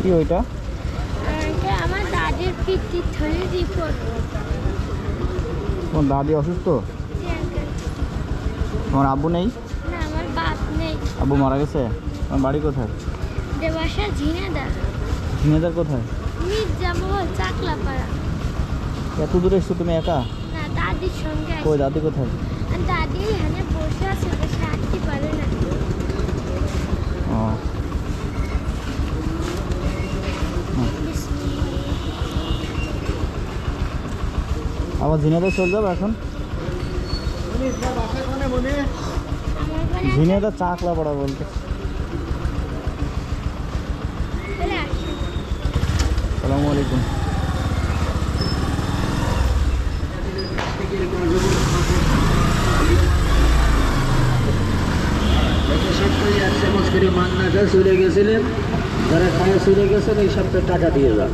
কি ওইটা? আমার দাদির পিঠি রিপোর্ট দাদি অসুস্থ? তোমার আব্বু নেই? না আমার বাপ নেই। আব্বু মারা গেছে? তোমার বাড়ি কোথায়? ঝিনাদার কোথায়? মির্জামহল চাকলাপাড়া। এত দূরে এসছো তুমি একা? না দাদির সঙ্গে কই দাদি কোথায়? দাদি এখানে বসে আছে। আবার ঝিনেদার চলে যাব এখন। ঝিনেদার চাকলা পড়া বলতে। সালামু আলাইকুম। চলে গেছিলেন, যারা খায় চলে গেছেন, এই সপ্তাহে টাকা দিয়ে যান।